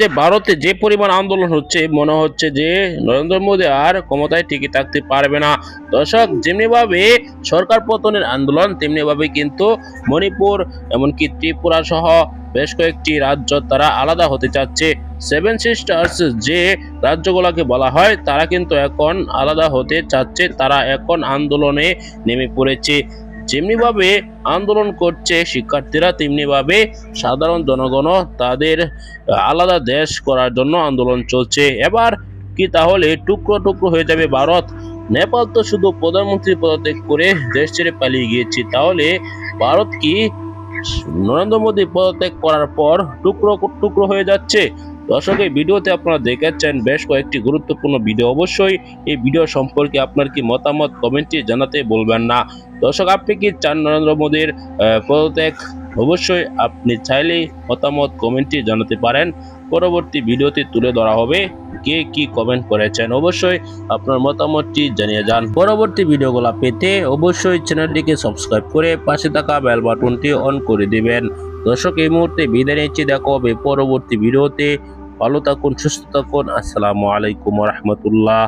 যে ভারতে যে পরিমাণ আন্দোলন হচ্ছে, মনে হচ্ছে যে নরেন্দ্র মোদী আর ক্ষমতায় টিকে থাকতে পারবে না। দর্শক, যেমনিভাবে সরকার পতনের আন্দোলন, তেমনিভাবে কিন্তু মণিপুর, এমনকি ত্রিপুরা সহ বেশ কয়েকটি রাজ্য তারা আলাদা হতে চাচ্ছে। সেভেন সিস্টার্স যে রাজ্যগুলোকে বলা হয়, তারা কিন্তু এখন আলাদা হতে চাচ্ছে। তারা এখন আন্দোলনে নেমে পড়েছে। যেমনিভাবে আন্দোলন করছে শিক্ষার্থীরা, তেমনিভাবে সাধারণ জনগণ তাদের আলাদা দেশ করার জন্য আন্দোলন চলছে। এবার কি তাহলে টুকরো টুকরো হয়ে যাবে ভারত? নেপাল তো শুধু প্রধানমন্ত্রী পদত্যাগ করে দেশ ছেড়ে পালিয়ে গিয়েছে। তাহলে ভারত কি নরেন্দ্র মোদী পদত্যাগ করার পর টুকরো টুকরো হয়ে যাচ্ছে? দর্শক, এই ভিডিওতে আপনারা দেখেছেন বেশ কয়েকটি গুরুত্বপূর্ণ ভিডিও। অবশ্যই এই ভিডিও সম্পর্কে আপনার কি মতামত কমেন্টে জানাতে বলবেন না। দর্শক, আপনি কি চান নরেন্দ্র মোদীর পদত্যাগ? অবশ্যই আপনি চাইলেই মতামত কমেন্টে জানাতে পারেন। পরবর্তী ভিডিওতে তুলে ধরা হবে কে কি কমেন্ট করেছেন। অবশ্যই আপনার মতামতটি জানিয়ে যান। পরবর্তী ভিডিওগুলো পেতে অবশ্যই চ্যানেলটিকে সাবস্ক্রাইব করে পাশে থাকা বেল বাটনটি অন করে দিবেন। দর্শক, এই মুহূর্তে বিদায় নিচ্ছি। দেখা হবে পরবর্তী ভিডিওতে। ভালো থাকুন, সুস্থ থাকুন। আসসালামু আলাইকুম রহমতুল্লাহ।